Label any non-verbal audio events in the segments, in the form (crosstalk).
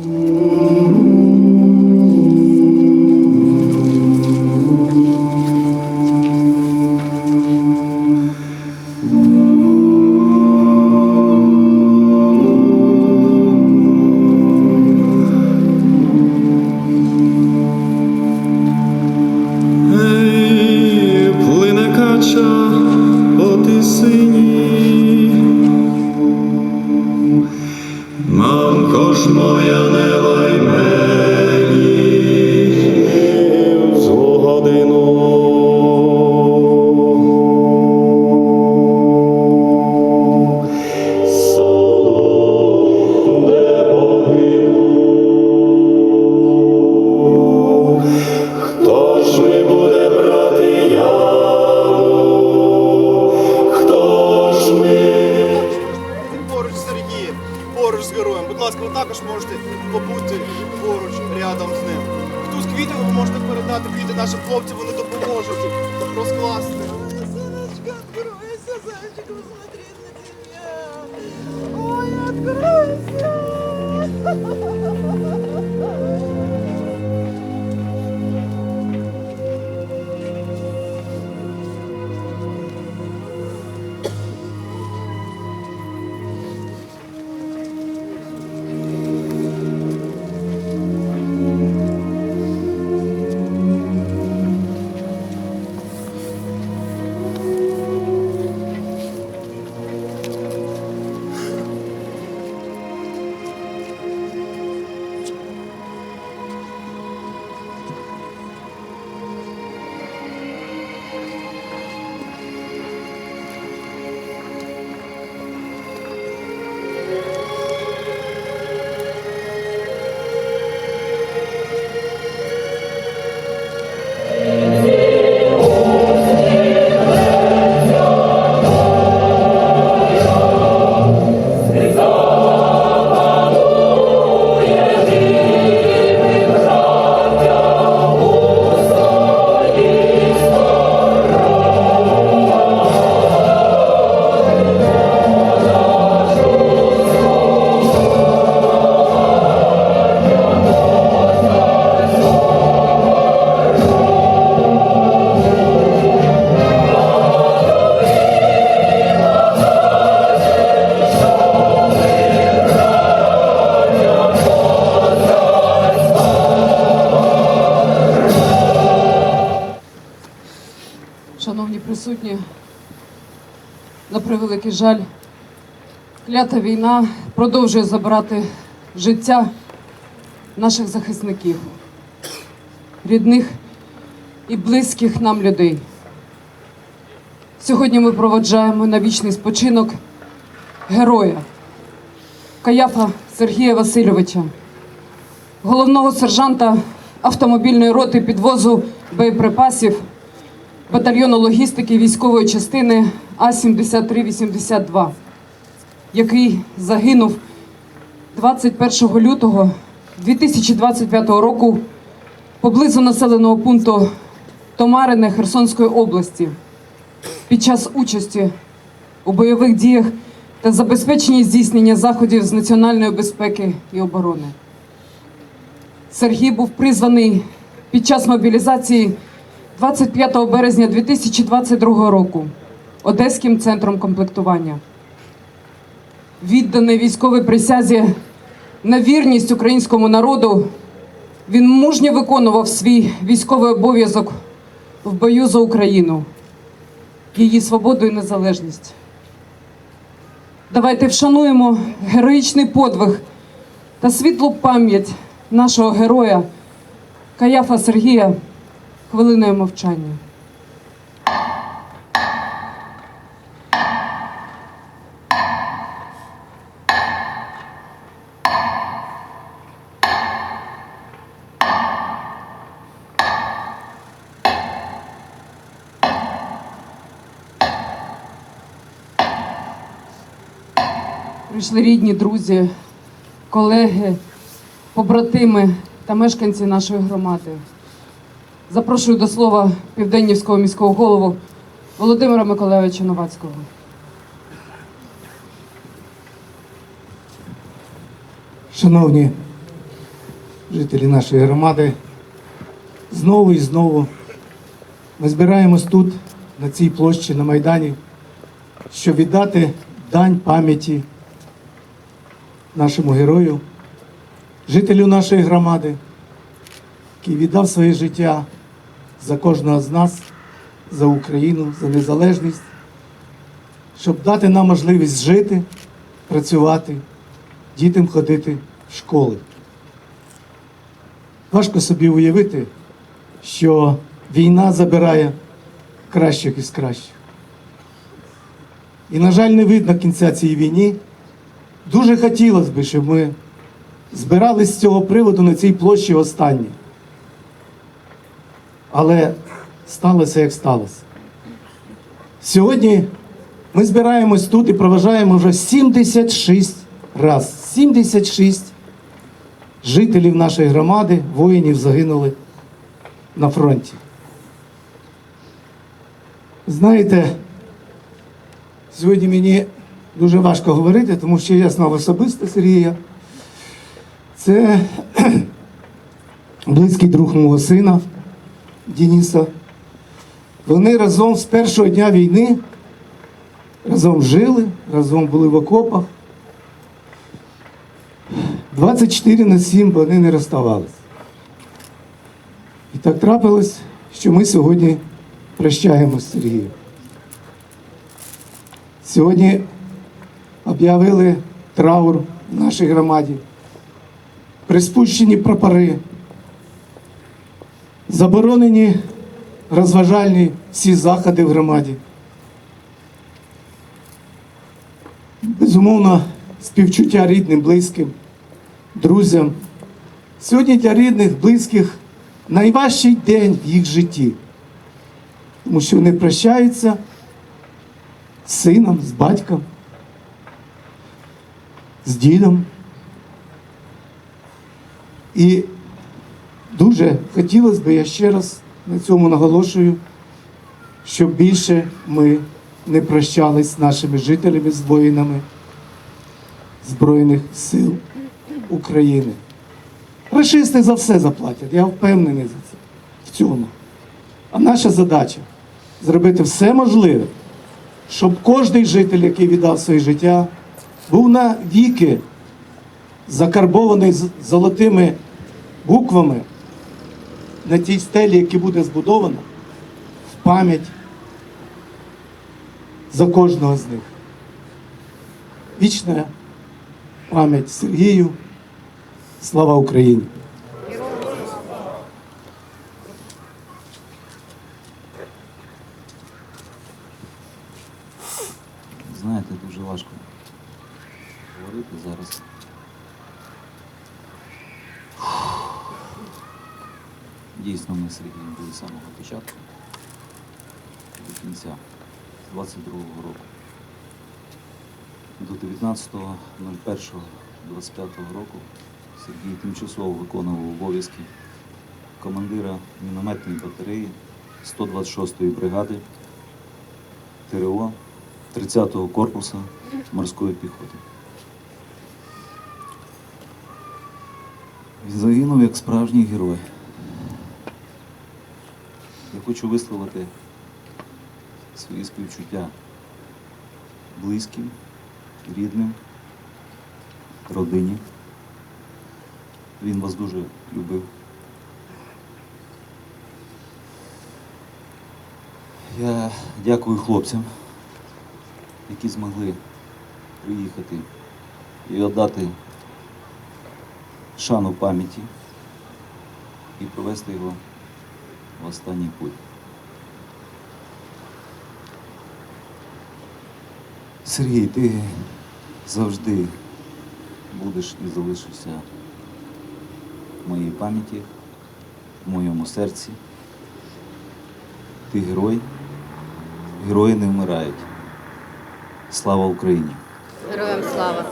Ей, moją Savcı kızlar. Превеликий жаль, клята війна продовжує забирати життя наших захисників, рідних і близьких нам людей. Сьогодні ми проводжаємо на вічний спочинок героя Каяфа Сергія Васильовича, головного сержанта автомобільної роти підвозу боєприпасів батальйону логістики військової частини А-7382, який загинув 21 лютого 2025 року поблизу населеного пункту Томарине Херсонської області під час участі у бойових діях та забезпеченні здійснення заходів з національної безпеки і оборони. Сергій був призваний під час мобілізації 25 березня 2022 року Одеським центром комплектування. Відданий військовій присязі на вірність українському народу, він мужньо виконував свій військовий обов'язок в бою за Україну, її свободу і незалежність. Давайте вшануємо героїчний подвиг та світлу пам'ять нашого героя Каяфа Сергія хвилиною мовчання. Прийшли рідні, друзі, колеги, побратими та мешканці нашої громади. Запрошую до слова південнівського міського голову Володимира Миколайовича Новацького. Шановні жителі нашої громади, знову і знову ми збираємось тут, на цій площі, на Майдані, щоб віддати дань пам'яті нашому герою, жителю нашої громади, який віддав своє життя за кожного з нас, за Україну, за незалежність, щоб дати нам можливість жити, працювати дітям ходити в школи. Важко собі уявити, що війна забирає кращих із кращих. І, на жаль, не видно кінця цій війні. Дуже хотілося б, щоб ми збирались з цього приводу на цій площі останні. Але сталося, як сталося. Сьогодні ми збираємось тут і проважаємо вже 76 раз. 76 жителів нашої громади, воїнів загинули на фронті. Знаєте, сьогодні мені дуже важко говорити, тому що я знав особисто Сергія. Це (clears throat) близький друг мого сина Дениса. Вони разом з першого дня війни разом жили, разом були в окопах. 24 на 7 вони не розставались. І так трапилось, що ми сьогодні прощаємося з Сергієм. Сьогодні об'явили траур в нашій громаді, приспущені прапори, заборонені розважальні всі заходи в громаді. Безумовно, співчуття рідним, близьким, друзям. Сьогодні для рідних, близьких найважчий день в їх житті, тому що вони прощаються з сином, з батьком, з дідом. І дуже хотілося б, я ще раз на цьому наголошую, щоб більше ми не прощались з нашими жителями, з воїнами Збройних сил України. Рашисти за все заплатять, я впевнений за це в цьому. А наша задача зробити все можливе, щоб кожний житель, який віддав своє життя, був на віки закарбований золотими буквами на тій стелі, яка буде збудована, в пам'ять за кожного з них. Вічна пам'ять Сергію. Слава Україні! Знаєте, дуже важко говорити зараз. Дійсно, ми Сергієм були з самого початку до кінця 22-го року. До 19.01.25 року Сергій тимчасово виконував обов'язки командира мінометної батареї 126-ї бригади ТРО 30-го корпусу морської піхоти. Він загинув як справжній герой. Хочу висловити свої співчуття близьким, рідним, родині. Він вас дуже любив. Я дякую хлопцям, які змогли приїхати і віддати шану пам'яті і провести його в останній путь. Сергій, ти завжди будеш і залишишся в моїй пам'яті, в моєму серці. Ти герой, герої не вмирають. Слава Україні! Героям слава!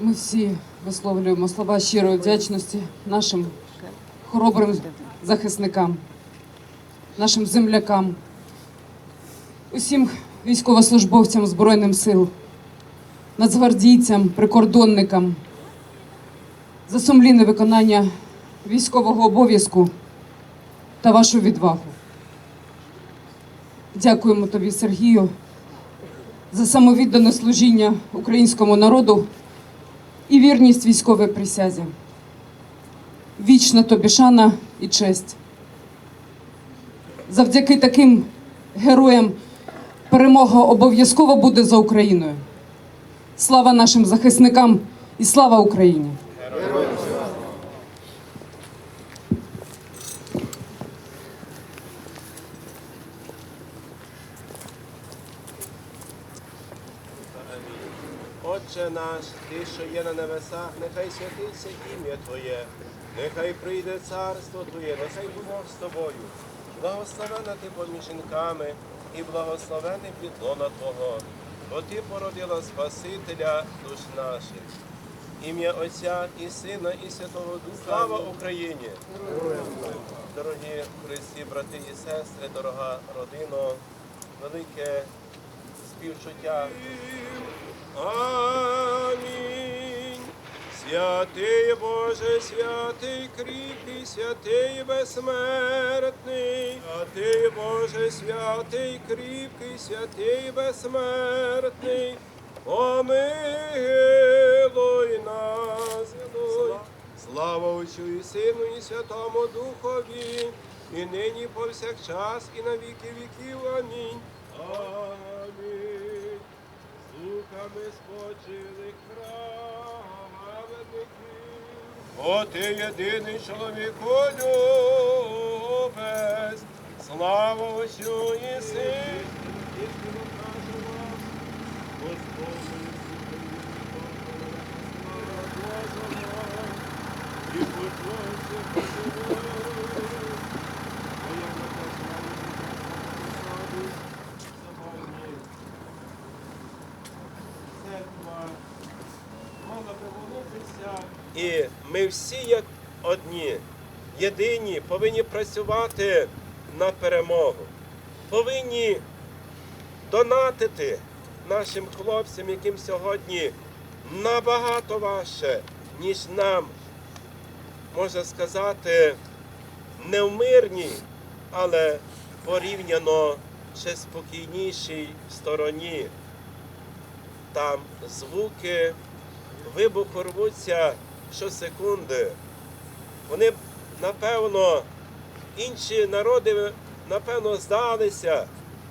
Ми всі висловлюємо слова щирої вдячності нашим хоробрим захисникам, нашим землякам, усім військовослужбовцям Збройним сил, нацгвардійцям, прикордонникам за сумлінне виконання військового обов'язку та вашу відвагу. Дякуємо тобі, Сергію, за самовіддане служіння українському народу і вірність військовій присязі. Вічна тобі шана і честь. Завдяки таким героям перемога обов'язково буде за Україною. Слава нашим захисникам і слава Україні! Отче наш, ти, що є на небесах, нехай святиться ім'я Твоє, нехай прийде царство Твоє, нехай буде з тобою. Благословена ти поміж жінками і благословений підлона Твого, бо Ти породила Спасителя душ наших. Ім'я Отця і Сина, і Святого Духа. Слава Україні! Дорогі Христі, брати і сестри, дорога родино, велике співчуття Амінь. Святий Боже, святий кріпкий, святий безсмертний, святий Боже, святий кріпкий, святий безсмертний, помилуй нас. Слава Отцю і Сину, і Святому Духові, і нині повсякчас, і на віки віків. Амінь. Духами спочили праведників. О, ти єдиний чоловіку любець, слава Отцю і Сину, і Сину нашого, Господи, і почуйся посилуй, моя наказала, сьогодні церква мала приголубитися. І ми всі, як одні, єдині, повинні працювати на перемогу. Повинні донатити нашим хлопцям, яким сьогодні набагато важче, ніж нам, можна сказати, не в мирній, але порівняно ще спокійнішій стороні. Там звуки вибуху рвуться щосекунди. Вони, напевно, інші народи, напевно, здалися,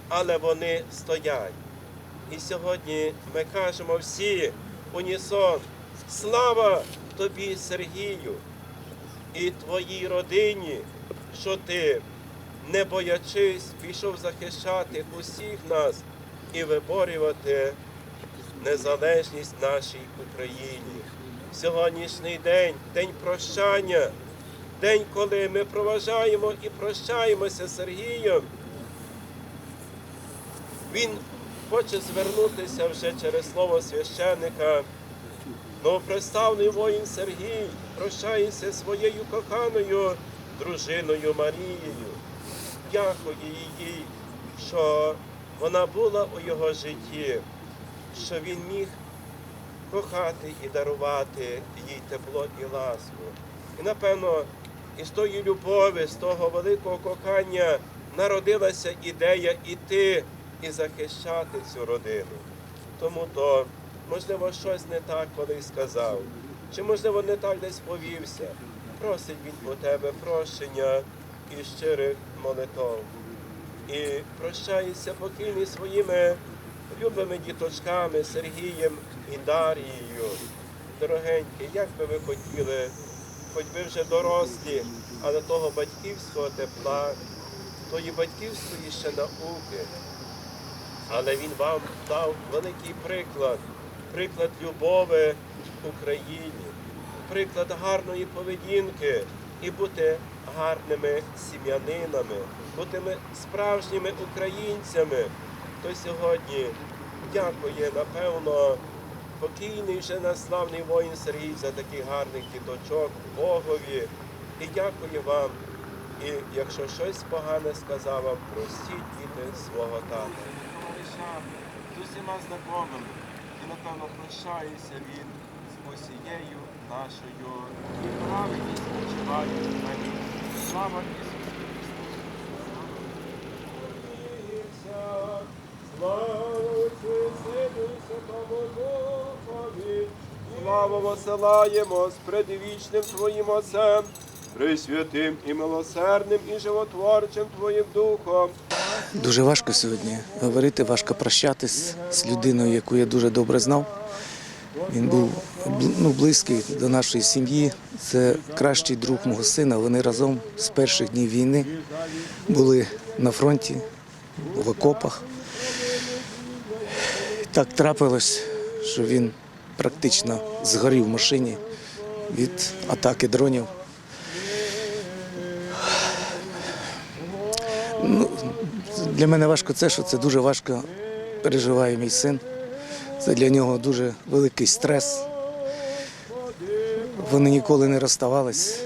але вони стоять. І сьогодні ми кажемо всі унісон, слава тобі, Сергію, і твоїй родині, що ти, не боячись, пішов захищати усіх нас і виборювати незалежність нашій Україні. Сьогоднішній день день прощання, день, коли ми проважаємо і прощаємося з Сергієм. Він хоче звернутися вже через слово священника. Новоприставний воїн Сергій прощається своєю коханою дружиною Марією. Дякую їй, що вона була у його житті, що він міг кохати і дарувати їй тепло і ласку. І напевно, із тої любові, з того великого кохання народилася ідея іти і захищати цю родину. Тому то, можливо, щось не так колись сказав, чи можливо не так десь повівся. Просить він у тебе прощення і щирих молитов. І прощається покійний своїми любими діточками Сергієм і Дарією. Дорогенькі, як би ви хотіли, хоч би вже дорослі, але того батьківського тепла, тої батьківської ще науки. Але він вам дав великий приклад, приклад любові Україні, приклад гарної поведінки, і бути гарними сім'янинами, бути справжніми українцями, то сьогодні дякує, напевно, покійний вже наславний воїн Сергій за такий гарний діточок Богові. І дякую вам. І якщо щось погане сказав вам, простіть діти свого тата. З усіма знайомими і напевно прощаюся він з усією нашою і праведність спочиває в мені. Слава Ісусу Христу! Слава Отцю і Сину і Святому Духові! Славу посилаємо з предвічним Твоїм Отцем, Пресвятим і милосердним і животворчим Твоїм Духом. Дуже важко сьогодні говорити, важко прощатись з людиною, яку я дуже добре знав. Він був ну, близький до нашої сім'ї. Це кращий друг мого сина. Вони разом з перших днів війни були на фронті, в окопах. Так трапилось, що він практично згорів в машині від атаки дронів. Ну, для мене важко це, що це дуже важко переживає мій син. Це для нього дуже великий стрес. Вони ніколи не розставались.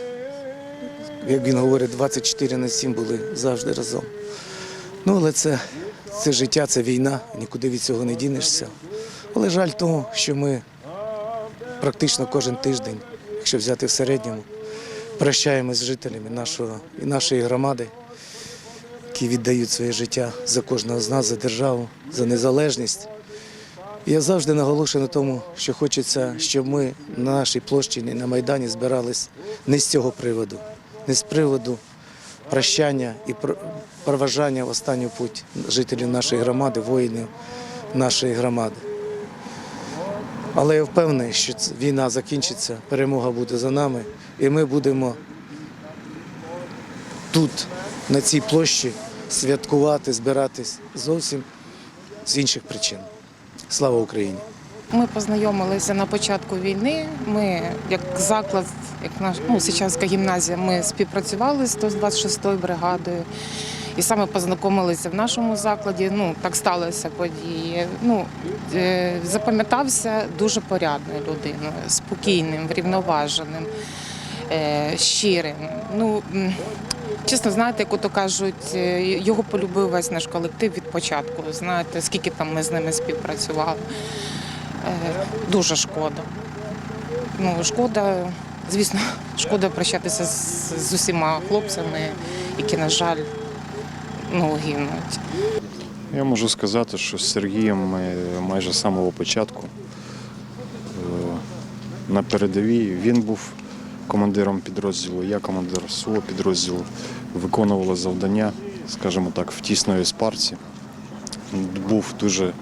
Як він говорить, 24 на 7 були завжди разом. Ну, але це, це життя, це війна, нікуди від цього не дінешся. Але жаль того, що ми практично кожен тиждень, якщо взяти в середньому, прощаємось з жителями нашого, і нашої громади які віддають своє життя за кожного з нас, за державу, за незалежність. Я завжди наголошую на тому, що хочеться, щоб ми на нашій площі на Майдані збирались не з цього приводу, не з приводу прощання і пр- проважання в останню путь жителів нашої громади, воїнів нашої громади. Але я впевнений, що війна закінчиться, перемога буде за нами, і ми будемо тут, на цій площі, святкувати, збиратись зовсім з інших причин. Слава Україні! Ми познайомилися на початку війни. Ми, як заклад, як наш ну, Сичанська гімназія, ми співпрацювали з 126-ю бригадою. І саме познайомилися в нашому закладі. Ну, так сталося події. Ну, е, запам'ятався дуже порядною людиною, спокійним, врівноваженим, е, щирим. Ну, чесно, знаєте, як ото кажуть, е, його полюбив весь наш колектив від початку. Знаєте, скільки там ми з ними співпрацювали. Дуже шкода. Ну, шкода, звісно, (laughs) шкода прощатися з, з усіма хлопцями, які, на жаль, ну, гинуть. Я можу сказати, що з Сергієм ми майже з самого початку е, на передовій. Він був командиром підрозділу, я командир свого підрозділу. Виконували завдання, скажімо так, в тісної спарці. Був дуже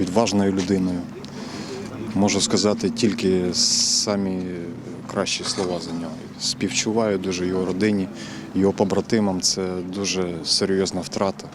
відважною людиною. Можу сказати тільки самі кращі слова за нього. Співчуваю дуже його родині, його побратимам. Це дуже серйозна втрата.